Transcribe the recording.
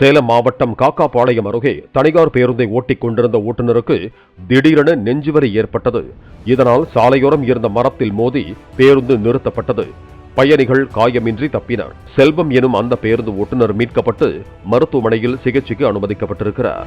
சேலம் மாவட்டம் காக்காபாளையம் அருகே தனியார் பேருந்தை ஓட்டிக் கொண்டிருந்த ஓட்டுநருக்கு திடீரென நெஞ்சுவரி ஏற்பட்டது. இதனால் சாலையோரம் இருந்த மரத்தில் மோதி பேருந்து நிறுத்தப்பட்டது. பயணிகள் காயமின்றி தப்பினர். செல்வம் எனும் அந்த பேருந்து ஓட்டுநர் மீட்கப்பட்டு மருத்துவமனையில் சிகிச்சைக்கு அனுமதிக்கப்பட்டிருக்கிறார்.